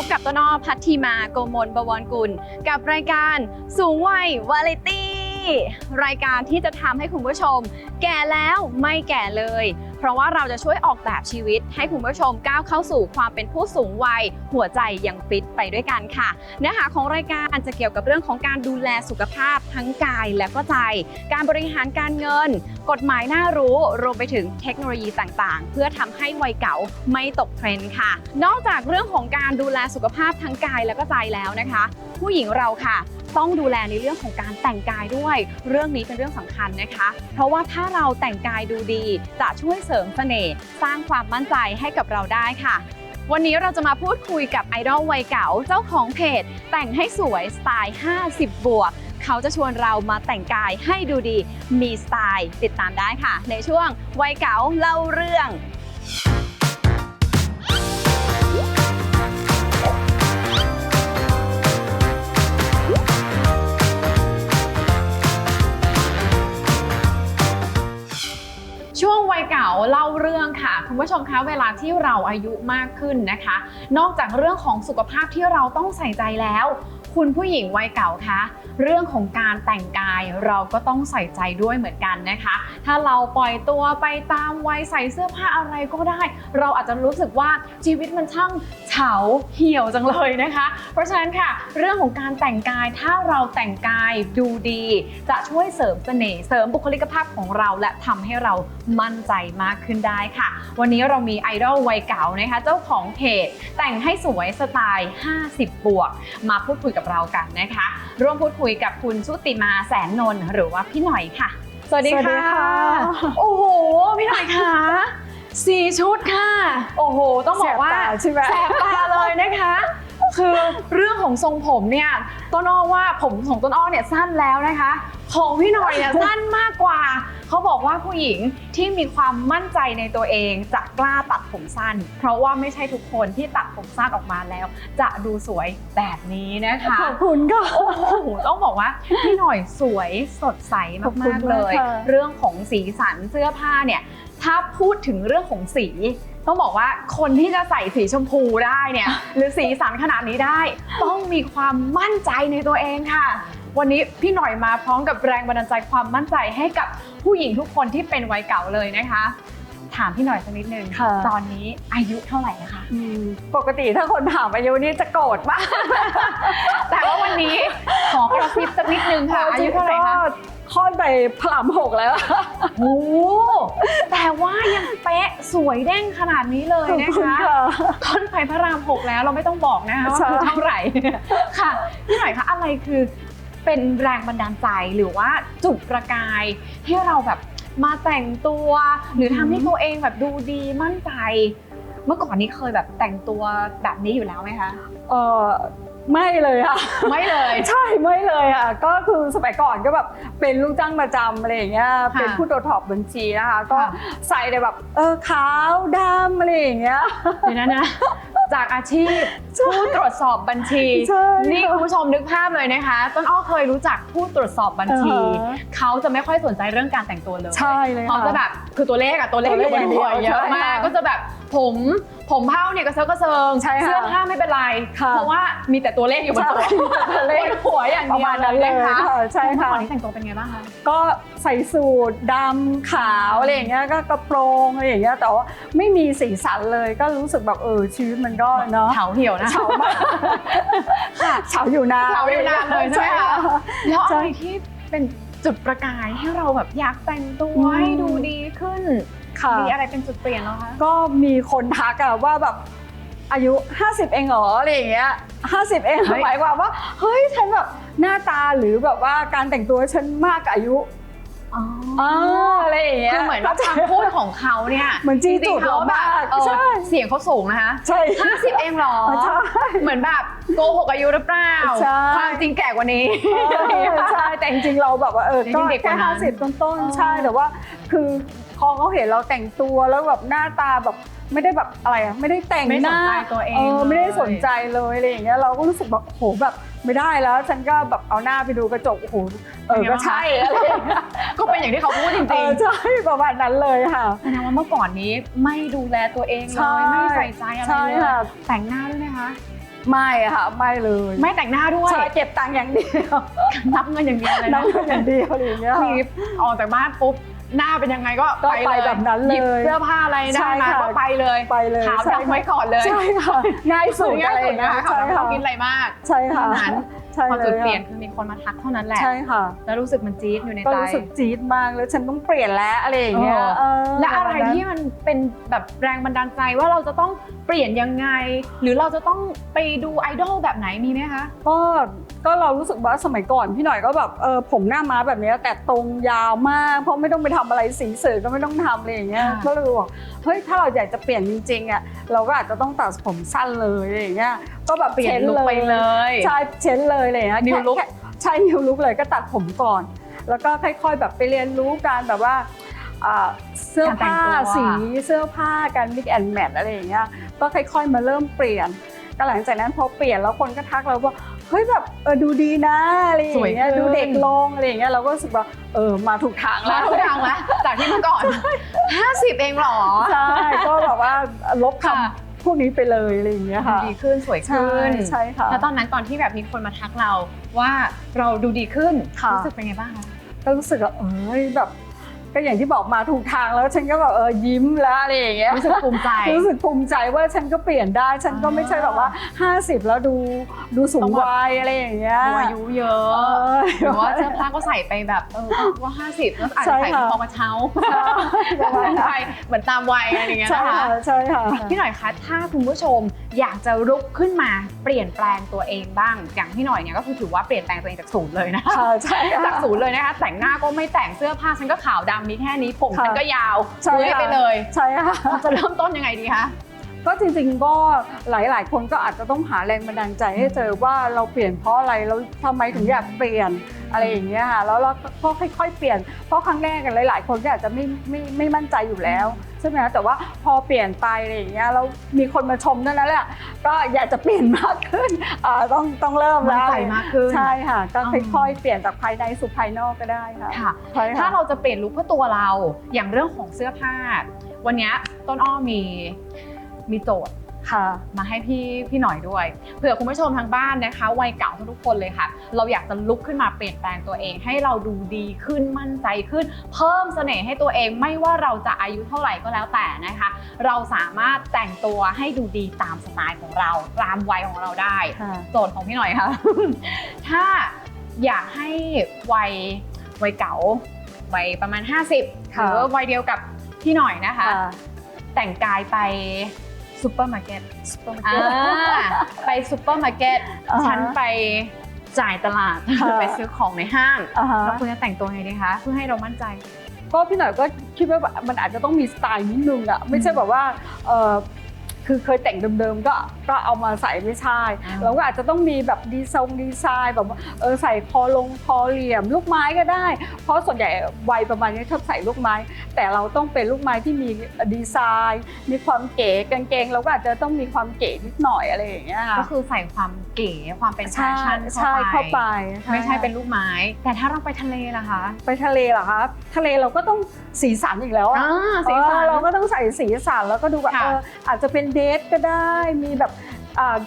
พบกับต้นอ้อพัทธีมาโกมลบวรกุล กับรายการสูงวัยวาไรตี้ รายการที่จะทำให้คุณผู้ชม แก่แล้วไม่แก่เลย เพราะว่าเราจะช่วยออกแบบชีวิต ให้คุณผู้ชมก้าวเข้าสู่ความเป็นผู้สูงวัย หัวใจยังฟิตไปด้วยกันค่ะ เนื้อหาของรายการจะเกี่ยวกับเรื่องของการดูแลสุขภาพทั้งกายและก็ใจ การบริหารการเงิน กฎหมายน่ารู้รวมไปถึงเทคโนโลยีต่างๆ เพื่อทำให้วัยเก่าไม่ตกเทรนด์ค่ะ นอกจากเรื่องของการดูแลสุขภาพทั้งกายและก็ใจแล้วนะคะ ผู้หญิงเราค่ะ ต้องดูแลในเรื่องของการแต่งกายด้วย เรื่องนี้เป็นเรื่องสำคัญนะคะ เพราะว่าถ้าเราแต่งกายดูดีจะช่วยเสริมเสน่ห์สร้างความมั่นใจให้กับเราได้ค่ะวันนี้เราจะมาพูดคุยกับไอดอลวัยเก่าเจ้าของเพจ แต่งให้สวยสไตล์ 50 บวก เขาจะชวนเรามาแต่งกายให้ดูดีมีสไตล์ ติดตามได้ค่ะ ในช่วงวัยเก๋าเล่าเรื่อง ช่วงวัยเก่าเล่าเรื่องค่ะ คุณผู้ชมคะเวลาที่เราอายุมากขึ้นนะคะ นอกจากเรื่องของสุขภาพที่เราต้องใส่ใจแล้ว คุณผู้หญิงวัยเก่าคะเรื่องของการแต่งกายเราก็ต้องใส่ใจด้วยเหมือนกันนะคะ ถ้าเราปล่อยตัวไปตามวัยใส่เสื้อผ้าอะไรก็ได้ เราอาจจะรู้สึกว่าชีวิตมันช่างเฉาเหี่ยวจังเลยนะคะ เพราะฉะนั้นค่ะ เรื่องของการแต่งกายถ้าเราแต่งกายดูดี จะช่วยเสริมเสน่ห์เสริมบุคลิกภาพของเราและทำให้เรามั่นใจมากขึ้นได้ค่ะ วันนี้เรามีไอดอลวัยเก่านะคะเจ้าของเพจแต่งให้สวยสไตล์ 50 บวก มาพูดคุยกับเรากันนะคะ ร่วมพูดคุยกับคุณชุติมาแสนนนท์หรือว่าพี่หน่อยค่ะ สวัสดีสวัสดีค่ะ ค่ะ โอ้โห พี่หน่อยค่ะสี่ชุดค่ะ โอ้โห ต้องบอกว่า แสบตาใช่ไหม แสบตาเลยนะคะ คือเรื่องของทรงผมเนี่ย ต้นอ้อว่าผมของต้นอ้อเนี่ยสั้นแล้วนะคะ ของพี่หน่อยเนี่ยสั้นมากกว่า เขาบอกว่าผู้หญิงที่มีความมั่นใจในตัวเองจะกล้าตัดผมสั้น เพราะว่าไม่ใช่ทุกคนที่ตัดผมสั้นออกมาแล้ว จะดูสวยแบบนี้นะคะขอบคุณค่ะโอ้โหต้องบอกว่าพี่หน่อยสวยสดใสขอบคุมากณๆเลยมากค่ะเรื่องของสีสันเสื้อผ้าเนี่ยถ้าพูดถึงเรื่องของสีต้องบอกว่าคนที่จะใส่สีชมพูได้เนี่ย หรือสีสันขนาดนี้ได้ ต้องมีความมั่นใจในตัวเองค่ะ วันนี้พี่หน่อยมาพร้อมกับแรงบันดาลใจความมั่นใจให้กับผู้หญิงทุกคนที่เป็นวัยเก่าเลยนะคะ ถามพี่หน่อยสักนิดนึงค่ะ ตอนนี้อายุเท่าไหร่นะคะอืมปกติถ้าคนถามอายุนี่จะโกรธมากแต่ว่าวันนี้ขอกระซิบสักนิดนึงค่ะอายุเท่าไหร่คะก็คลอดไปพลามหกแล้ว โอ้โหแต่ว่ายังเป๊ะสวยเด้งขนาดนี้เลยนะคะ ต้นไผ่พระรามหกแล้วเราไม่ต้องบอกนะคะว่าใช่คือเท่าไหร่ ค่ะพี่หน่อยคะอะไรคือ เป็นแรงบันดาลใจหรือว่าจุดประกายให้เราแบบมาแต่งตัว หรือทำให้ตัวเองแบบดูดีมั่นใจ เมื่อก่อนนี้เคยแบบแต่งตัวแบบนี้อยู่แล้วไหมคะ เออไม่เลยค่ะ ไม่เลย ใช่ไม่เลยอะก็คือสมัยก่อนก็แบบเป็นลูกจ้างประจำอะไรอย่างเงี้ยค่ะเป็นผู้ตรวจสอบบัญชีนะคะ ก็ค่ะ ใส่แต่แบบเออขาวดำอะไรอย่างเงี้ย เดี๋ยวนะนะ จากอาชีพผู้ตรวจสอบบัญชี ใช่นี่คุณผู้ชมนึกภาพเลยนะคะ ต้นอ้อเคยรู้จักผู้ตรวจสอบบัญชี อ่าฮะเขาจะไม่ค่อยสนใจเรื่องการแต่งตัวเลยใช่เลยเขาค่ะจะแบบคือตัวเลขอะตัวเลขอยู่บนหัวตัวเลขอย่างเดีเยยวอะมาก ใช่ค่ะก็จะแบบผม ผมเผ้าเนี่ยกระเซาะกระเซิงใช่ค่ะเสื้อผ้าไม่เป็นไรค่ะเพราะว่ามีแต่ตัวเลขอยู่บนหัวใช่มีแต่ตัวเลขบนหัวอย่างประเดียวมาณนั้นเลยนะคะค่ะใช่เมื่อค่ะก่อนนี้แต่งตัวเป็นไงบ้างคะก็ใส่สูทดำขาวอะไรอย่างเงี้ยก็กระโปรงอะไรอย่างเงี้ยแต่ว่าไม่มีสีสันเลยก็รู้สึกแบบเออชีวิตมันก็เนาะเฉาเหี่ยวนะเฉามากเฉาอยู่นานเฉาอยู่นานเลยใช่ไหมคะแล้วอะใช่ไรที่เป็นจุดประกายให้เราแบบอยากแต่งตัวอืมให้ดูดีขึ้น ค่ะ มีอะไรเป็นจุดเปลี่ยนเหรอคะ ก็มีคนทักอะว่าแบบอายุ 50 เองเหรออะไรอย่างเงี้ย50 เองเฮ้ย หมายความว่า เฮ้ยฉันแบบหน้าตาหรือแบบว่าการแต่งตัวฉันมากกว่าอายุ อ๋ออ่าอะไรอย่างเงี้ยคือเหมือนว่าคำพูดของเขาเนี่ยเหมือนจี้จริจุงดๆเขาเราแบบมากเออใช่เสียงเขาสูงนะคะใช่ห้าสิบเองเหรอใช่เหมือนแบบโกหกอายุหรือเปล่าใช่ความจริงแก่กว่านี้เออใช่แต่จริงๆเราแบบว่าเออจริงๆก็เด็กกว่าแค่นั้นห้าสิบต้นอ๋อๆใช่แต่ว่าคือพอเขาเห็นเราแต่งตัวแล้วแบบหน้าตาแบบ ไม่ได้แบบอะไรอะไม่ได้แต่งไม่หสนน้าใจตัวเองเออไม่ได้เลย สนใจเลยอะไรอย่างเงี้ยเราก็รู้สึกแบบโหแบบไม่ได้แล้ว ฉันก็แบบเอาหน้าไปดูกระจกโอ้โหเออก็ใช่อะไรอย่างเงี้ยก็เป็นอย่างที่เขาพูดจเอริงอใช่ประมาณนั้นเลยค่ะๆแสดงว่าเมื่อก่อนนี้ไม่ดูแลตัวเองเลใช่ ยไม่ใส่ใจอะไรใช่เลยค่ะ แต่งหน้าด้วยไหมคะไม่อะค่ะไม่เลยไม่แต่งหน้าด้วยใช่เก็บตังค์อย่างเดียวนับเงินอย่างเดียวเลยนั่นะงอย่างเดียวอะไรอย่างเงี้ยคือออกจากบ้านปุ๊บ หน้าเป็นยังไงก็ก็ไปแบบนั้นเลยหยิบเสื้อผ้าอะไรได้ใช่มาค่ะก็ไปเลยไปเลยขาวใช่ดำไว้ก่อนเลยใช่ค่ะง่ายสุดง่าอะยไรอสุดย่างนะเงี้ยคะขาวใช่ดำค่ะเขากินอะไรมาก ใช่ค่ะเท่านั้นใช่พอเลจุดยเปลี่ยนค่ะคือมีคนมาทักเท่านั้นแหละใช่ค่ะ แล้วรู้สึกมันจี๊ดอยู่ในก็ใจรู้สึกจี๊ดมากแล้วฉันต้องเปลี่ยนแล้วอะไรอย่างเงี้ยเออเออและอะไรป มาณนั้นที่มันเป็นแบบแรงบันดาลใจว่าเราจะต้องเปลี่ยนยังไง หรือเราจะต้องไปดูไอดอลแบบไหนมีไหมคะ ก็ก็เรารู้สึกว่าสมัยก่อนพี่หน่อยก็แบบเออผมหน้าม้าแบบเนี้ยแต่ตรงยาวมาก เพราะไม่ต้องไปทำอะไรสีเสริก็ไม่ต้องทำอะไรอย่างเงี้ยค่ะก็เลยบอกเฮ้ยถ้าเราอยากจะเปลี่ยนจริงๆอะเราก็อาจจะต้องตัดผมสั้นเลยอะไรอย่างเงี้ยก็แบบเปลี่ยนช้ลุคไปเลยใช่เช้นเลยอะไรอย่างเงี้ย New แค่ look แค่ใช่นิวลุกเลยก็ตัดผมก่อน แล้วก็ค่อย ๆ แบบไปเรียนรู้การแบบว่าอ่า เสื้อผ้าการแต่งตัวสีเสื้อผ้าการมิกแอนแมทอะไรอย่างเงี้ยก็ค่อยๆมาเริ่มเปลี่ยนก็หลังจากนั้นพอเปลี่ยนแล้วคนก็ทักเราว่าเฮ้ยแบบเออดูดีนะอะไรอย่างเงี้ยสวยขึ้นดูเด็กลงอะไรอย่างเงี้ยเราก็รู้สึกว่าเออมาถูกทางแล้แล้ววทุกอย่างละจากที่เมื่อก่อน 50 เองเหรอใช่ก็แบบว่าลบคค่ะำพวกนี้ไปเลยอะไรอย่างเงี้ยค่ะดีขึ้นสวยใช่ขึ้นใช่ค่ะแล้วตอนนั้นตอนที่แบบมีคนมาทักเราว่าเราดูดีขึ้นค่ะรู้สึกเป็นไงบ้างคะก็รู้สึกว่าเอ้ยแบบ ก็อย่างที่บอกมาถูกทางแล้วฉันก็แบบเออยิ้มแล้วอะไรอย่างเงี้ยรู้สึกภูมิใจรู้สึกภูมิใจว่าฉันก็เปลี่ยนได้ ฉันก็ไม่ใช่แบบว่า 50 แล้วดูดูสูต้องงแบบวัยอะไรอย่างเงี้ยดูอายุเยอเอะอหรือว่าเสื้อผ้าก็ใส่ไปแบบเออว่า 50 แล้วอาจจะใส่ใช่ค่ะพอกระเช้าใช่ประมาณนั้นไปเหมือนตามวัยอะไรอย่างเงี้ยใช่นะคะค่ะใช่ค่ะพี่หน่อยคะถ้าคุณผู้ชมอยากจะลุกขึ้นมาเปลี่ยนแปลงตัวเองบ้าง อย่างพี่หน่อยเนี่ยก็คือถือว่าเปลี่ยนแปลงตัวเองจากศูนย์เลยนะคะค่ะใช่ค่ะจากศูนย์เลยนะคะแต่งหน้าก็ไม่แต่งเสื้อผ้าฉันก็ขาวดำมีแค่นี้ผมค่ะฉันก็ยาวใช่เลื้อยค่ะไปเลยใช่ค่ะเราจะเริ่มต้นยังไงดีคะก็จริงๆก็หลายๆ คนก็อาจจะต้องหาแรงบันดาลใจให้เจอว่าเราเปลี่ยนเพราะอะไรเราทำไมถึงอยากเปลี่ยน อะไรอย่างเงี้ยค่ะแล้วเราก็ค่อย ๆ เปลี่ยนเพราะครั้งแรกกันหลาย ๆ คนก็อาจจะไม่ไม่ไม่มั่นใจอยู่แล้วใช่ไหมคะแต่ว่าพอเปลี่ยนไปอะไรอย่างเงี้ยแล้วมีคนมาชมเท่านั้นแหละก็อยากจะเปลี่ยนมากขึ้นอ่าต้องต้องเริ่มมั่นแล้วใจมากขึ้นใช่ค่ะก็อืมค่อยๆเปลี่ยนจากภายในสู่ภายนอกก็ได้ค่ะค่ะใช่ค่ะถ้าเราจะเปลี่ยนลุคเพื่อตัวเราอย่างเรื่องของเสื้อผ้า วันเนี้ยต้นอ้อมีมีโจทย์ ค่ะ มาให้พี่พี่หน่อยด้วยเผื่อคุณผู้ชมทางบ้านนะคะวัยเก่าทุกๆคนเลยค่ะ เราอยากจะลุกขึ้นมาเปลี่ยนแปลงตัวเอง ให้เราดูดีขึ้นมั่นใจขึ้น เพิ่มเสน่ห์ให้ตัวเองไม่ว่าเราจะอายุเท่าไหร่ก็แล้วแต่นะคะ เราสามารถแต่งตัวให้ดูดีตามสไตล์ของเราตามวัยของเราได้ค่ะโจทย์ของพี่หน่อยค่ะ ถ้าอยากให้วัยวัยเก่าวัยประมาณ 50หค่ะรือว่าวัยเดียวกับพี่หน่อยนะคะค่ะแต่งกายไป ซูเปอร์มาร์เก็ตซุปเปอร์มาร์อ่เก็ตาไปซูเปอร์มาร์เก็ตอ่าฮะฉันไปจ่ายตลาดค่ะไปซื้อของในห้างอ่าฮะแล้วคุณจะแต่งตัวไงดีคะเพื่อให้เรามั่นใจ ก็พี่หน่อยก็คิดว่ามันอาจจะต้องมีสไตล์นิดนึงอะไม่ใช่แบบว่าเออ คือเคยแต่งเดิมๆก็ก็เอามาใส่ไม่ใช่อ่าเราก็อาจจะต้องมีแบบดีทรงดีไซน์แบบว่าเออใส่คอลงคอเหลี่ยม ลูกไม้ก็ได้ เพราะส่วนใหญ่วัยประมาณนี้ชอบใส่ลูกไม้ แต่เราต้องเป็นลูกไม้ที่มีดีไซน์ มีความเก๋กางเกงเราก็อาจจะต้องมีความเก๋นิดหน่อยอะไรอย่างเงี้ยค่ะก็คือใส่ความเก๋ความเป็นแฟใช่ชั่นใช่เข้าไป ไม่ใช่เป็นลูกไม้ แต่ถ้าเราไปทะเลล่ะคะ ไปทะเลเหรอคะทะเลเราก็ต้อง สีสันอีกแล้วอะอ่าสีสันเออเราก็ต้องใส่สีสันแล้วก็ดูแบบค่ะเอออาจจะเป็นเดทก็ได้มีแบบอ่า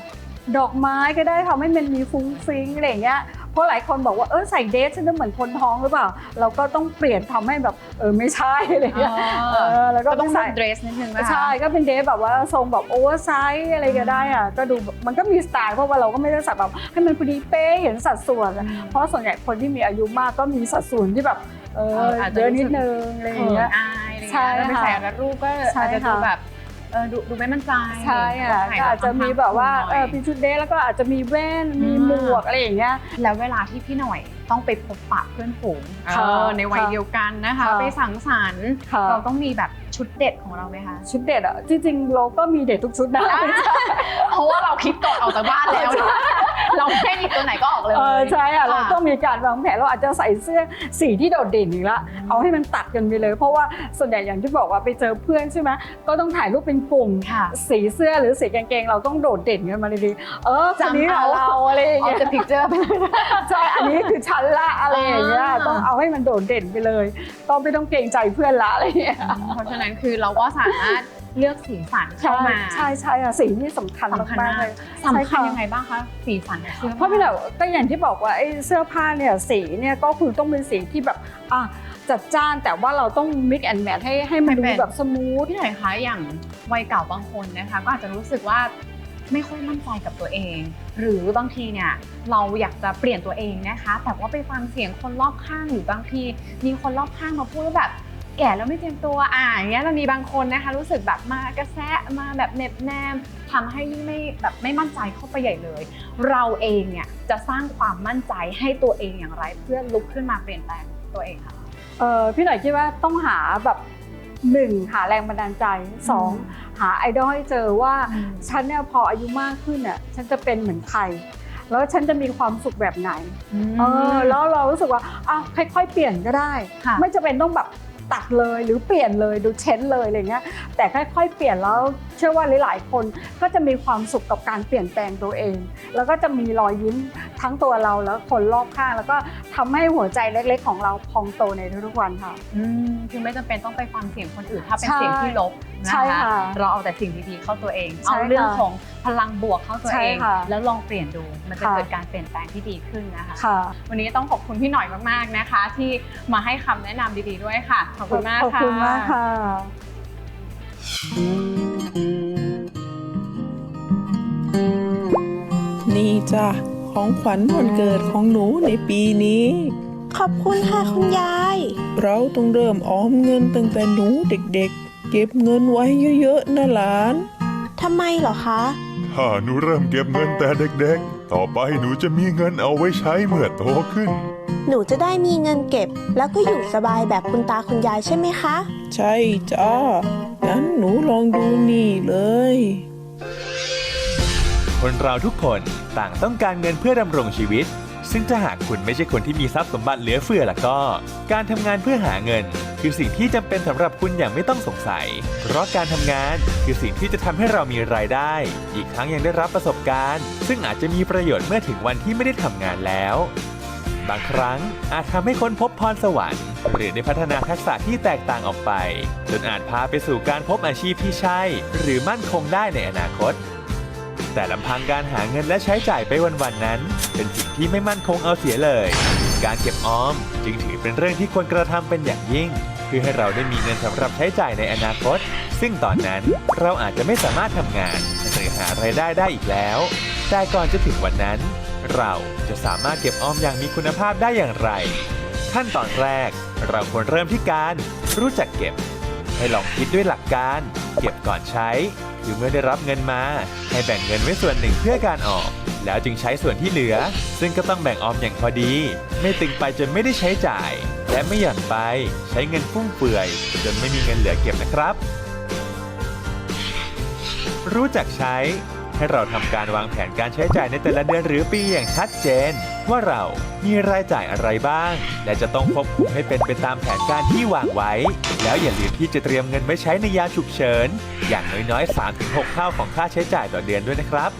ดอกไม้ก็ได้ทำให้มันมีฟุ้งฟิ้งอะไรอย่างเงี้ยเพราะหลายคนบอกว่าเออใส่เดทฉันจะเหมือนคนท้องหรือเปล่า เราก็ต้องเปลี่ยนทำให้แบบเออไม่ใช่อะไรอย่างเงี้ยเออแล้วก็ก็ต้องใส่ใส่เดรสนิดนึงนะคะใช่ก็เป็นเดทแบบว่าทรงแบบโอเวอร์ไซส์อะไรก็ได้อะก็ดูแบบมันก็มีสไตล์เพราะว่าเราก็ไม่ได้ใส่แบบให้มันพอดีเป๊ะเห็นสัดส่วนอะเพราะส่วนใหญ่คนที่มีอายุมากก็มีสัดส่วนที่แบบ เอเออออาจจะเยอะรู้นิสึดกนึงอะไรอเขิย่างนเงี้ยอายอะไรอย่างใช่เงี้ยแล้วไปค่ะใส่แล้วรูปก็ใช่อาจจะดูค่ะแบบเออดูดูไม่มั่นใจใช่ค่ะถ่ยก็อาจจะมีแบบว่าค่อนเอข้องเป็นชุดเดทแล้วก็อาจจะมีแว่นมีอืมหมวกอะไรอย่างเงี้ยแล้วเวลาที่พี่หน่อยต้องไปพบปะเพื่อนฝูงค่ะเออในวัยค่ะเดียวกันนะคะค่ะไปสังสรรค์ค่ะเราต้องมีแบบชุดเด็ดของเราไหมคะ ชุดเด็ดอะจริงๆเราก็มีเด็ดทุกชุดนะ เพราะว่าเราคิดก่อนออกจากบ้านแล้วนะเราแค่หยิบตัวไหนก็ออกเลยเออใช่อะเราค่ะต้องมีการวางแผนเราอาจจะใส่เสื้อสีที่โดดเด่นอีกละเอาให้มันตัดกันไปเลย เพราะว่าส่วนใหญ่อย่างที่บอกว่าไปเจอเพื่อนใช่ไหมก็ต้องถ่ายรูปเป็นกลุ่มค่ะสีเสื้อหรือสีกางเกงเราต้องโดดเด่นกันมาเลยดีๆเออคนนี้จำเอาเราอะไรอย่างออกเงี้ยจะพิกเจอร์ไปเลยใช่อันนี้คือชั้นละอะไรอย่างเงี้ยอ่าต้องเอาให้มันโดดเด่นไปเลย ต้องไม่ต้องเกรงใจเพื่อนละอะไรอย่างเงี้ยเพราะฉะนั้นคือเราก็สามารถเลือกสีสันเข้าใช่มาใช่ใช่อะสีนี่สำคัญสำคัญมากมากๆเลยสำคัญใช่ะยังไงบ้างคะสีสันของเสื้อเพราะพี่เหล่าก็อย่างที่บอกว่าไอ้เสื้อผ้าเนี่ยสีเนี่ยก็คือต้องเป็นสีที่แบบอะจัดจ้านแต่ว่าเราต้อง mix and match ให้ให้มันดูแบบสมูท พี่หน่อยคะอย่างวัยเก่าบางคนนะคะ ก็อาจจะรู้สึกว่าไม่ค่อยมั่นใจกับตัวเอง หรือบางทีเนี่ยเราอยากจะเปลี่ยนตัวเองนะคะ แต่ว่าไปฟังเสียงคนรอบข้างหรือบางทีมีคนรอบข้างมาพูดว่าแบบ แก่แล้วไม่เตรียมตัวอ่าอย่างเงี้ยเรามีบางคนนะคะ รู้สึกแบบมากระแซะมาแบบเหน็บแนมทำให้ยิ่งไม่แบบไม่มั่นใจเข้าไปใหญ่เลย เราเองเนี่ยจะสร้างความมั่นใจให้ตัวเองอย่างไร เพื่อลุกขึ้นมาเปลี่ยนแปลงตัวเองค่ะเออพี่หน่อยคิดว่าต้องหาแบบหนึ่งหาแรงบันดาลใจสองหาไอดอลให้เจอว่าอืมฉันเนี่ยพออายุมากขึ้นเนี่ยฉันจะเป็นเหมือนใครแล้วฉันจะมีความสุขแบบไหน เออ แล้วเรารู้สึกว่าอ้าวค่อยๆ เปลี่ยนก็ได้ค่ะไม่จะเป็นต้องแบบ ตัดเลยหรือเปลี่ยนเลยดูเช้นเลยอะไรเงี้ยแต่ค่อยๆ เปลี่ยนแล้วเชื่อว่าหลายๆ คนก็จะมีความสุขกับการเปลี่ยนแปลงตัวเอง แล้วก็จะมีรอยยิ้มทั้งตัวเราแล้วคนรอบข้างแล้วก็ทำให้หัวใจเล็กๆ ของเราพองโตในทุกๆวันค่ะอืมคือไม่จำเป็นต้องไปฟังเสียงคนอื่นถ้าเป็นใช่เสียงที่ลบนะใช่คะค่ะเราเอาแต่สิ่งดีๆเข้าตัวเองใช่เอาเรื่องค่ะของพลังบวกเข้าตัวใช่เองค่ะแล้วลองเปลี่ยนดู มันจะค่ะเกิดการเปลี่ยนแปลงที่ดีขึ้นนะคะค่ะวันนี้ต้องขอบคุณพี่หน่อยมากๆนะคะ ที่มาให้คำแนะนำดีๆด้วยค่ะ ขอบคุณมากขอบค่ะคุณมากค่ะนี่จ้ะของขวัญวันเกิดของหนูในปีนี้ ขอบคุณค่ะคุณยาย เราต้องเริ่มออมเงินตั้งแต่หนูเด็กๆ เก็บเงินไว้เยอะๆนะหลานทำไมเหรอคะถ้าหนูเริ่มเก็บเงินแต่เด็กๆ ต่อไปหนูจะมีเงินเอาไว้ใช้เมื่อโตขึ้น หนูจะได้มีเงินเก็บ แล้วก็อยู่สบายแบบคุณตาคุณยายใช่ไหมคะ ใช่จ้างั้นหนูลองดูนี่เลย คนเราทุกคนต่างต้องการเงินเพื่อดำรงชีวิต ซึ่งถ้าหากคุณไม่ใช่คนที่มีทรัพย์สมบัติเหลือเฟือล่ะก็ การทำงานเพื่อหาเงิน คือสิ่งที่จำเป็นสำหรับคุณอย่างไม่ต้องสงสัย เพราะการทำงานคือสิ่งที่จะทำให้เรามีรายได้ อีกทั้งยังได้รับประสบการณ์ ซึ่งอาจจะมีประโยชน์เมื่อถึงวันที่ไม่ได้ทำงานแล้ว บางครั้งอาจทำให้คนพบพรสวรรค์ หรือได้พัฒนาทักษะที่แตกต่างออกไป จนอาจพาไปสู่การพบอาชีพที่ใช่ หรือมั่นคงได้ในอนาคต แต่ลำพังการหาเงินและใช้จ่ายไปวันๆนั้น เป็นสิ่งที่ไม่มั่นคงเอาเสียเลย การเก็บออมจึงถือเป็นเรื่องที่ควรกระทำเป็นอย่างยิ่ง เพื่อให้เราได้มีเงินสำหรับใช้จ่ายในอนาคต ซึ่งตอนนั้นเราอาจจะไม่สามารถทำงานหรือหารายได้ได้อีกแล้ว แต่ก่อนจะถึงวันนั้น เราจะสามารถเก็บออมอย่างมีคุณภาพได้อย่างไร ขั้นตอนแรก เราควรเริ่มที่การรู้จักเก็บ ให้ลองคิดด้วยหลักการ เก็บก่อนใช้ คือเมื่อได้รับเงินมา ให้แบ่งเงินไว้ส่วนหนึ่งเพื่อการออมแล้วจึงใช้ส่วนที่เหลือ ซึ่งก็ต้องแบ่งออมอย่างพอดี ไม่ตึงไปจนไม่ได้ใช้จ่าย และไม่หย่อนไปใช้เงินฟุ่มเฟือย จนไม่มีเงินเหลือเก็บนะครับ รู้จักใช้ให้เราทำการวางแผนการใช้จ่ายในแต่ละเดือนหรือปีอย่างชัดเจน ว่าเรามีรายจ่ายอะไรบ้าง และจะต้องควบคุมให้เป็นไปตามแผนการที่วางไว้ แล้วอย่าลืมที่จะเตรียมเงินไว้ใช้ในยามฉุกเฉิน อย่างน้อยๆ 3-6 เท่าของค่าใช้จ่ายต่อเดือนด้วยนะครับ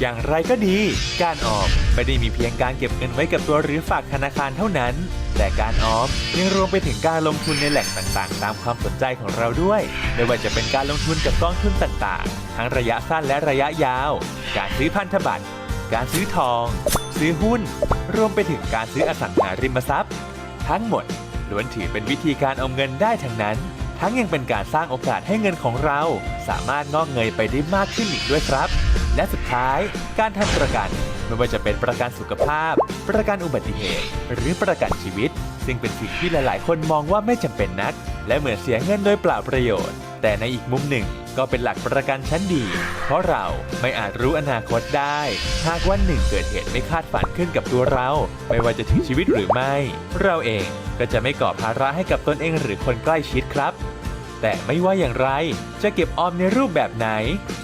อย่างไรก็ดี การออมไม่ได้มีเพียงการเก็บเงินไว้กับตัวหรือฝากธนาคารเท่านั้น แต่การออมยังรวมไปถึงการลงทุนในแหล่งต่างๆ ตามความสนใจของเราด้วย ไม่ว่าจะเป็นการลงทุนกับกองทุนต่างๆ ทั้งระยะสั้นและระยะยาว การซื้อพันธบัตร การซื้อทอง ซื้อหุ้น รวมไปถึงการซื้ออสังหาริมทรัพย์ ทั้งหมด ล้วนถือเป็นวิธีการเอาเงินได้ทั้งนั้น ทั้งยังเป็นการสร้างโอกาสให้เงินของเรา สามารถงอกเงยไปได้มากขึ้นอีกด้วยครับ และสุดท้าย การทำประกันไม่ว่าจะเป็นประกันสุขภาพ ประกันอุบัติเหตุ หรือประกันชีวิต ซึ่งเป็นสิ่งที่หลายๆ คนมองว่าไม่จำเป็นนัก และเหมือนเสียเงินโดยเปล่าประโยชน์ แต่ในอีกมุมหนึ่งก็เป็นหลักประกันชั้นดี เพราะเราไม่อาจรู้อนาคตได้ หากวันหนึ่งเกิดเหตุไม่คาดฝันขึ้นกับตัวเรา ไม่ว่าจะถึงชีวิตหรือไม่ เราเอง ก็จะไม่ก่อภาระให้กับตนเองหรือคนใกล้ชิดครับ แต่ไม่ว่าอย่างไรจะเก็บออมในรูปแบบไหน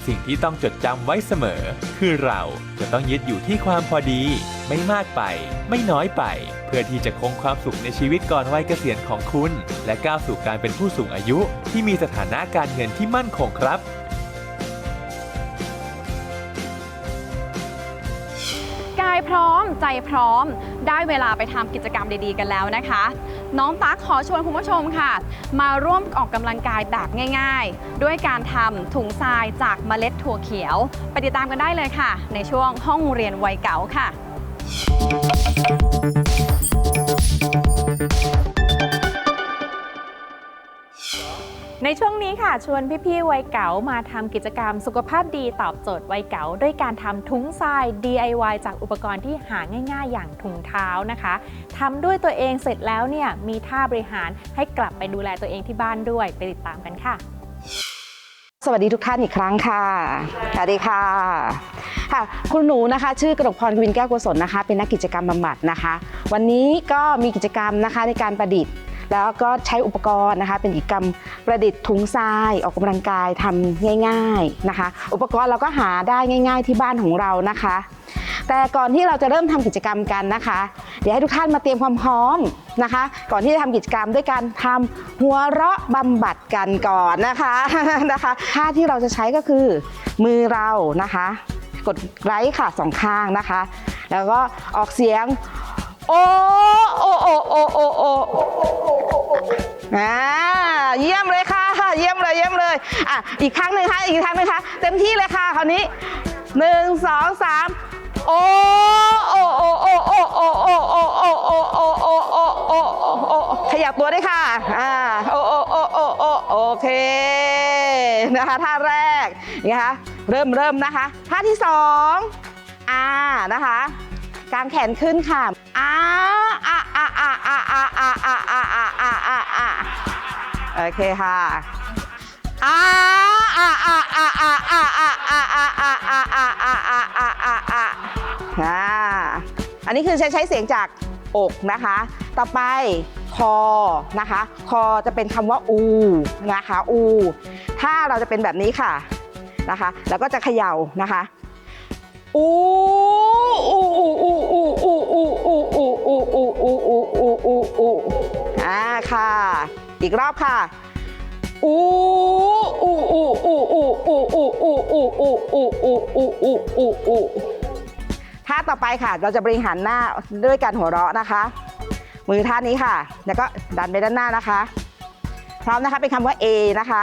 สิ่งที่ต้องจดจำไว้เสมอ คือเราจะต้องยึดอยู่ที่ความพอดี ไม่มากไป ไม่น้อยไป เพื่อที่จะคงความสุขในชีวิตก่อนวัยเกษียณของคุณ และก้าวสู่การเป็นผู้สูงอายุ ที่มีสถานะการเงินที่มั่นคงครับายพร้อมใจพร้อม ได้เวลาไปทำกิจกรรมดีๆกันแล้วนะคะ น้องตั๊กขอชวนคุณผู้ชมค่ะ มาร่วมออกกำลังกายแบบง่าย ๆ ด้วยการทำถุงทรายจากเมล็ดถั่วเขียว ไปติดตามกันได้เลยค่ะ ในช่วงห้องเรียนวัยเก๋าค่ะ ในช่วงนี้ค่ะ ชวนพี่ๆวัยเก๋ามาทำกิจกรรมสุขภาพดีตอบโจทย์วัยเก๋าด้วยการทำถุงทราย DIY จากอุปกรณ์ที่หาง่ายๆ อย่างถุงเท้านะคะทำด้วยตัวเองเสร็จแล้วเนี่ยมีท่าบริหารให้กลับไปดูแลตัวเองที่บ้านด้วยไปติดตามกันค่ะ สวัสดีทุกท่านอีกครั้งค่ะสวัสดีค่ะค่ะคุณหนูนะคะชื่อกระดกพรกวินแก้วกุศลนะคะ เป็นนักกิจกรรมบำบัดนะคะ วันนี้ก็มีกิจกรรมนะคะในการประดิษฐ์ แล้วก็ใช้อุปกรณ์นะคะ เป็นกิจกรรมประดิษฐ์ถุงทรายออกกำลังกายทำง่าย ๆนะคะ อุปกรณ์เราก็หาได้ง่าย ๆ ที่บ้านของเรานะคะ แต่ก่อนที่เราจะเริ่มทำกิจกรรมกันนะคะเดี๋ยวให้ทุกท่านมาเตรียมความพร้อมนะคะ ก่อนที่จะทำกิจกรรมด้วยการทำหัวเราะบำบัดกันก่อนนะคะนะคะท่าที่เราจะใช้ก็คือมือเรานะคะ กดไลค์ค่ะสองข้างนะคะ แล้วก็ออกเสียง โอ้โอ้โอ้โอ้โอ้โออ่าเยี่ยมเลยค่ะ เยี่ยมเลยเยี่ยมเลยอะอีกครั้งหนึ่งค่ะอีกครั้งหนึ่งค่ะเต็มที่เลยค่ะคราวนี้หนึ่งสองสามโอ้โอ้โอ้โอ้โอ้โอ้โอ้โอ้โอ้โอ้โอ้โอ้โอ้โอ้โอ้ขยับตัวด้วยค่ะอ่าโอ้โอ้โอ้โอ้โอ้โอเคนะคะท่าแรกนี่ค่ะเริ่มเริ่มนะคะท่าที่สองอ่านะคะ กางแขนขึ้นค่ะอ่าอ่าอ่าอ่าอ่าอ่าอ่าอ่าอ่าอ่าอ่าอ่าอ่าโอเคค่ะอ่าอ่าอ่าอ่าอ่าอ่าอ่าอ่าอ่าอ่าอ่าอ่าอ่าอ่าอ่าอ่าอ่าอ่าอันนี้คือใช้ใช้เสียงจากอกนะคะ ต่อไปคอนะคะ คอจะเป็นคำว่าอูนะคะ อู ถ้าเราจะเป็นแบบนี้ค่ะนะคะ แล้วก็จะเขย่านะคะ อู้อู้อู้อู้อู้อู้อู้อู้อู้อู้อู้อู้อู้อู้อูอูอ่าค่ะ อีกรอบค่ะอู้อู้อู้อู้อู้อู้อู้อู้อู้อู้อู้อู้อู้อู้อูอูท่าต่อไปค่ะ เราจะบริหารหน้าด้วยการหัวเราะนะคะ มือท่านี้ค่ะ แล้วก็ดันไปด้านหน้านะคะ พร้อมนะคะเป็นคำว่า A นะคะ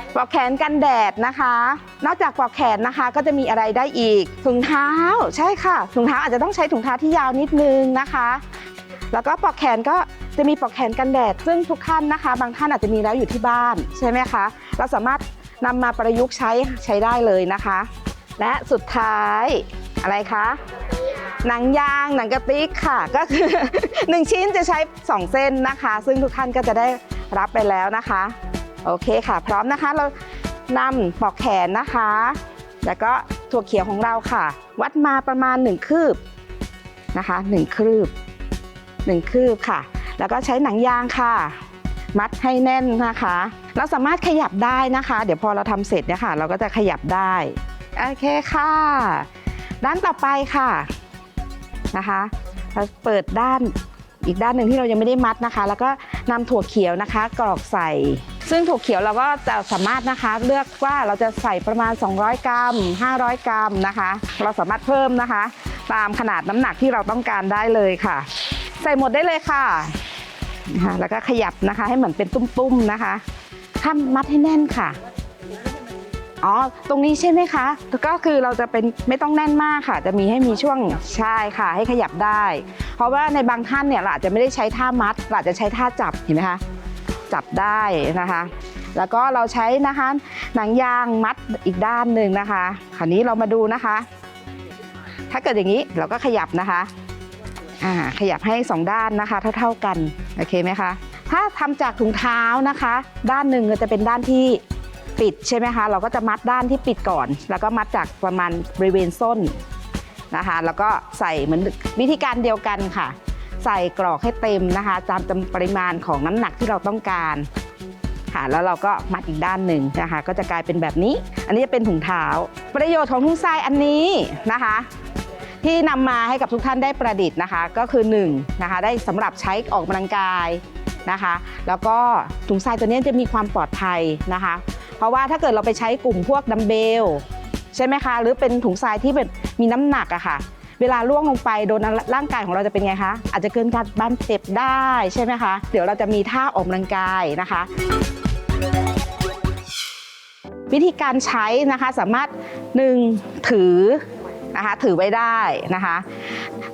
ปลอกแขนกันแดดนะคะ นอกจากปลอกแขนนะคะก็จะมีอะไรได้อีก ถุงเท้าใช่ค่ะ ถุงเท้าอาจจะต้องใช้ถุงเท้าที่ยาวนิดนึงนะคะ แล้วก็ปลอกแขนก็จะมีปลอกแขนกันแดด ซึ่งทุกท่านนะคะ บางท่านอาจจะมีแล้วอยู่ที่บ้านใช่ไหมคะ เราสามารถนำมาประยุกต์ใช้ใช้ได้เลยนะคะ และสุดท้ายอะไรคะหนังยางหนังกระติกค่ะ ก็คือ 1 ชิ้นจะใช้ 2 เส้นนะคะ ซึ่งทุกท่านก็จะได้รับไปแล้วนะคะ โอเคค่ะ พร้อมนะคะ เรานำปลอกแขนนะคะ แล้วก็ถั่วเขียวของเราค่ะ วัดมาประมาณ 1 คืบนะคะ1คืบ1คืบค่ะ แล้วก็ใช้หนังยางค่ะ มัดให้แน่นนะคะ เราสามารถขยับได้นะคะ เดี๋ยวพอเราทำเสร็จเนี่ยค่ะ เราก็จะขยับได้โอเคค่ะ ด้านต่อไปค่ะนะคะ เราเปิดด้านอีกด้านหนึ่งที่เรายังไม่ได้มัดนะคะ แล้วก็นำถั่วเขียวนะคะ กรอกใส่ ซึ่งถั่วเขียวเราก็จะสามารถนะคะ เลือกว่าเราจะใส่ประมาณ 200 กรัม 500 กรัมนะคะ เราสามารถเพิ่มนะคะ ตามขนาดน้ำหนักที่เราต้องการได้เลยค่ะ ใส่หมดได้เลยค่ะนะคะแล้วก็ขยับนะคะให้เหมือนเป็นตุ้มๆนะคะทำมัดให้แน่นค่ะอ๋อ ตรงนี้ใช่ไหมคะ ก็คือเราจะเป็นไม่ต้องแน่นมากค่ะ จะมีให้มีช่วงใช่ค่ะ ให้ขยับได้ เพราะว่าในบางท่านเนี่ยเราอาจจะไม่ได้ใช้ท่ามัดเราอาจจะใช้ท่าจับเห็นไหมคะ จับได้นะคะ แล้วก็เราใช้นะคะหนังยางมัดอีกด้านหนึ่งนะคะคราวนี้เรามาดูนะคะ ถ้าเกิดอย่างนี้เราก็ขยับนะคะอ่าขยับให้สองด้านนะคะ เท่า ๆกันโอเคไหมคะถ้าทำจากถุงเท้านะคะ ด้านหนึ่งจะเป็นด้านที่ปิดใช่ไหมคะ เราก็จะมัดด้านที่ปิดก่อน แล้วก็มัดจากประมาณบริเวณส้นนะคะ แล้วก็ใส่เหมือนวิธีการเดียวกันค่ะ ใส่กรอกให้เต็มนะคะตามจำปริมาณของน้ำหนักที่เราต้องการค่ะแล้วเราก็มัดอีกด้านหนึ่งนะคะ ก็จะกลายเป็นแบบนี้ อันนี้จะเป็นถุงเท้า ประโยชน์ของถุงทรายอันนี้นะคะ ที่นำมาให้กับทุกท่านได้ประดิษฐ์นะคะ ก็คือ1นะคะได้สำหรับใช้ออกกำลังกายนะคะ แล้วก็ถุงทรายตัวนี้จะมีความปลอดภัยนะคะ เพราะว่าถ้าเกิดเราไปใช้กลุ่มพวกดัมเบลใช่ไหมคะ หรือเป็นถุงทรายที่แบบมีน้ำหนักอะค่ะ เวลาล่วงลงไปโดนร่างกายของเราจะเป็นไงคะ อาจจะเกินการบาดเจ็บได้ใช่ไหมคะ เดี๋ยวเราจะมีท่าออกกำลังกายนะคะวิธีการใช้นะคะสามารถ 1. ถือนะคะถือไว้ได้นะคะ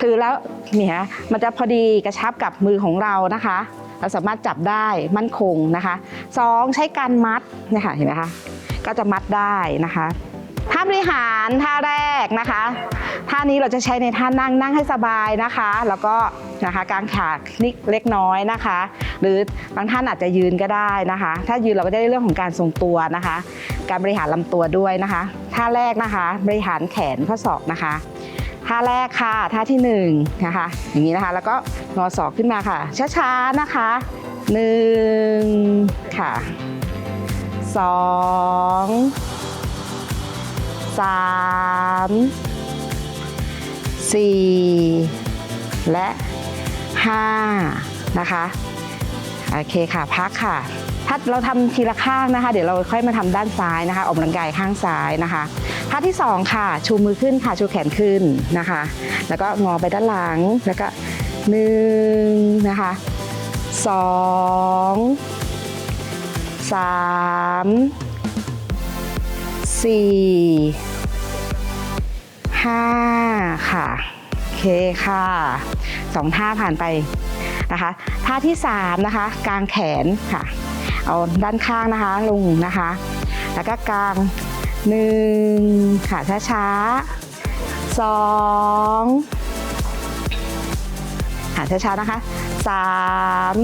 ถือแล้วเนี่ยมันจะพอดีกระชับกับมือของเรานะคะ เราสามารถจับได้มั่นคงนะคะ 2. ใช้การมัดเนี่ยค่ะเห็นไหมคะก็จะมัดได้นะคะ ท่าบริหารท่าแรกนะคะท่านี้เราจะใช้ในท่านั่งนั่งให้สบายนะคะ แล้วก็นะคะกางขานิดเล็กน้อยนะคะ หรือบางท่านอาจจะยืนก็ได้นะคะ ถ้ายืนเราก็จะได้เรื่องของการทรงตัวนะคะ การบริหารลำตัวด้วยนะคะท่าแรกนะคะบริหารแขนข้อศอกนะคะท่าแรกค่ะท่าที่หนึ่งนะคะ อย่างนี้นะคะ แล้วก็งอศอกขึ้นมาค่ะ ช้าๆนะคะหนึ่งค่ะสอง สามสี่และห้านะคะโอเคค่ะพักค่ะ ถ้าเราทำทีละข้างนะคะ เดี๋ยวเราค่อยมาทำด้านซ้ายนะคะ ออกกำลังกายข้างซ้ายนะคะท่าที่สองค่ะ ชูมือขึ้นค่ะ ชูแขนขึ้นนะคะ แล้วก็งอไปด้านหลัง แล้วก็หนึ่งนะคะสองสาม สี่ห้าค่ะโอเคค่ะสองท่าผ่านไปนะคะท่าที่3นะคะ กลางแขนค่ะ เอาด้านข้างนะคะลงนะคะ แล้วก็กลางหนึ่งค่ะช้าๆสองค่ะช้าๆนะคะสาม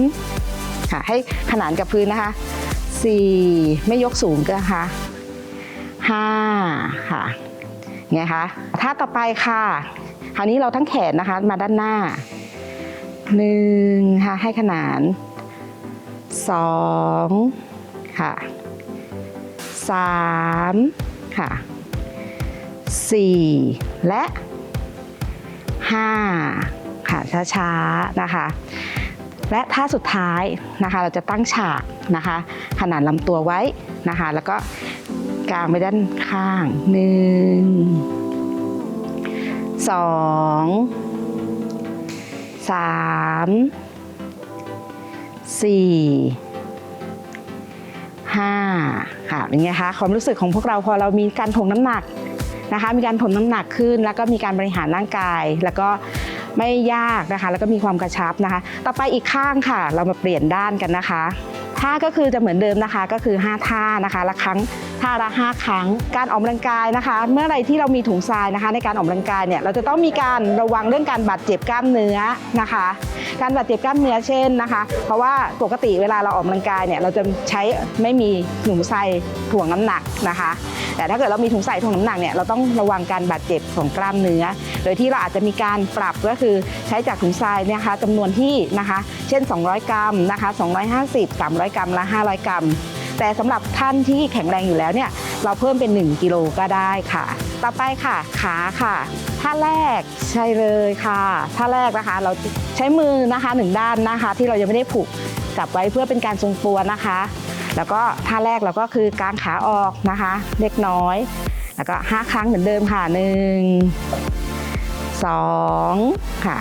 ค่ะให้ขนานกับพื้นนะคะสี่ไม่ยกสูงก็ค่ะ ห้าค่ะไงคะท่าต่อไปค่ะ คราวนี้เราทั้งแขนนะคะมาด้านหน้าหนึ่งค่ะให้ขนานสองค่ะสามค่ะสี่และห้าค่ะช้าๆนะคะและท่าสุดท้ายนะคะเราจะตั้งฉากนะคะ ขนานลำตัวไว้นะคะ แล้วก็ กางไปด้านข้างหนึ่งสองสามสี่ห้าค่ะเป็นไงคะความรู้สึกของพวกเราพอเรามีการถ่วงน้ำหนักนะคะ มีการถ่วงน้ำหนักขึ้น แล้วก็มีการบริหารร่างกาย แล้วก็ไม่ยากนะคะ แล้วก็มีความกระชับนะคะ ต่อไปอีกข้างค่ะ เรามาเปลี่ยนด้านกันนะคะ ท่าก็คือจะเหมือนเดิมนะคะก็คือ 5 ท่านะคะละครั้งท่าละ5ครั้ง การออกกำลังกายนะคะ เมื่อไรที่เรามีถุงทรายนะคะ ในการออกกำลังกายเนี่ยเราจะต้องมีการระวังเรื่องการบาดเจ็บกล้ามเนื้อนะคะ การบาดเจ็บกล้ามเนื้อเช่นนะคะ เพราะว่าปกติเวลาเราออกกำลังกายเนี่ยเราจะใช้ไม่มีถุงใส่ถ่วงน้ำหนักนะคะ แต่ถ้าเกิดเรามีถุงใส่ถ่วงน้ำหนักเนี่ยเราต้องระวังการบาดเจ็บของกล้ามเนื้อ โดยที่เราอาจจะมีการปรับก็คือใช้จากถุงทรายเนี่ยคะจำนวนที่นะคะ เช่น 200 กรัมนะคะ 250 300 กรัมและ 500 กรัม แต่สำหรับท่านที่แข็งแรงอยู่แล้วเนี่ยเราเพิ่มเป็น 1 กิโลก็ได้ค่ะ ต่อไปค่ะขาค่ะท่าแรกใช่เลยค่ะท่าแรกนะคะ เราใช้มือนะคะหนึ่งด้านนะคะ ที่เรายังไม่ได้ผูกจับไว้เพื่อเป็นการทรงตัวนะคะ แล้วก็ท่าแรกเราก็คือกางขาออกนะคะ เล็กน้อย แล้วก็5ครั้งเหมือนเดิมค่ะ 1 2 ค่ะ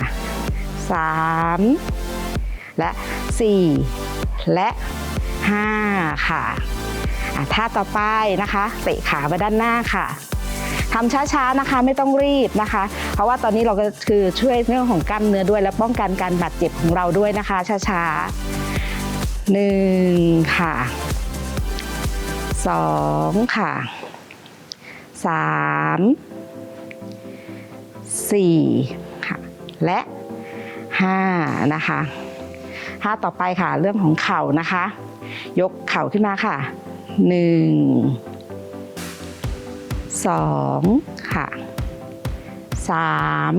3 และ 4 และ 5ค่ะอะท่าต่อไปนะคะเตะขาไปด้านหน้าค่ะทำช้าๆนะคะไม่ต้องรีบนะคะ เพราะว่าตอนนี้เราก็คือช่วยเรื่องของกล้ามเนื้อด้วย และป้องกันการบาดเจ็บของเราด้วยนะคะ ช้าๆหนึ่งค่ะสองค่ะสามสี่ค่ะและห้านะคะท่าต่อไปค่ะเรื่องของเข่านะคะ ยกเข่าขึ้นมาค่ะหนึ่งสองค่ะสาม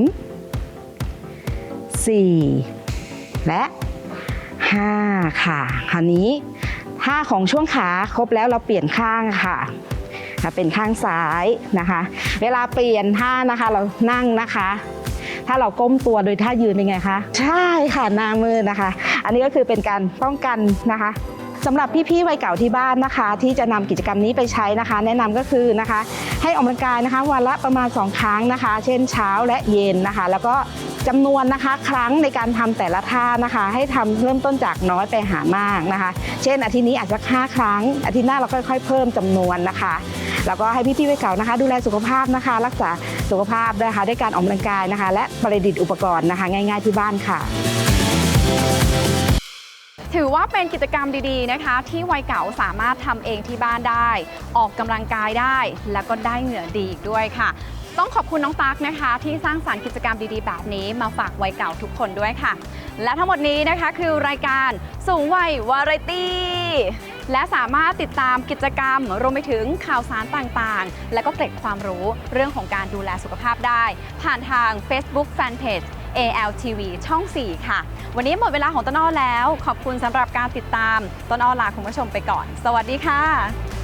สี่และ 5 ค่ะ คราวนี้ท่าของช่วงขาครบแล้วเราเปลี่ยนข้างค่ะอะเป็นข้างซ้ายนะคะ เวลาเปลี่ยนท่านะคะเรานั่งนะคะ ถ้าเราก้มตัวโดยท่ายืนเป็นไงคะ ใช่ค่ะหน้ามือนะคะ อันนี้ก็คือเป็นการป้องกันนะคะ สำหรับพี่ๆวัยเก่าที่บ้านนะคะ ที่จะนำกิจกรรมนี้ไปใช้นะคะ แนะนำก็คือนะคะ ให้ออกกำลังกายนะคะ วันละประมาณ 2 ครั้งนะคะ เช่นเช้าและเย็นนะคะ แล้วก็จำนวนนะคะ ครั้งในการทำแต่ละท่านะคะ ให้ทำเริ่มต้นจากน้อยไปหามากนะคะ เช่นอาทิตย์นี้อาจจะห้าครั้ง อาทิตย์หน้าเราค่อยๆ เพิ่มจำนวนนะคะ แล้วก็ให้พี่ๆวัยเก่านะคะ ดูแลสุขภาพนะคะ รักษาสุขภาพนะคะด้วยการออกกำลังกายนะคะ และประดิษฐ์อุปกรณ์นะคะ ง่าย ๆที่บ้านค่ะ ถือว่าเป็นกิจกรรมดีๆนะคะ ที่วัยเก่าสามารถทำเองที่บ้านได้ ออกกำลังกายได้ แล้วก็ได้เหงื่อดีอีกด้วยค่ะ ต้องขอบคุณน้องตั๊กนะคะ ที่สร้างสรรค์กิจกรรมดีๆ แบบนี้มาฝากวัยเก่าทุกคนด้วยค่ะ และทั้งหมดนี้นะคะคือรายการสูงวัยวาไรตี้และสามารถติดตามกิจกรรม รวมไปถึงข่าวสารต่างๆ และก็เกร็ดความรู้เรื่องของการดูแลสุขภาพได้ ผ่านทาง Facebook Fanpage ALTV ช่อง 4 ค่ะ วันนี้หมดเวลาของต้นอ้อแล้ว ขอบคุณสำหรับการติดตามต้นอ้อลาคุณผู้ชมไปก่อน สวัสดีค่ะ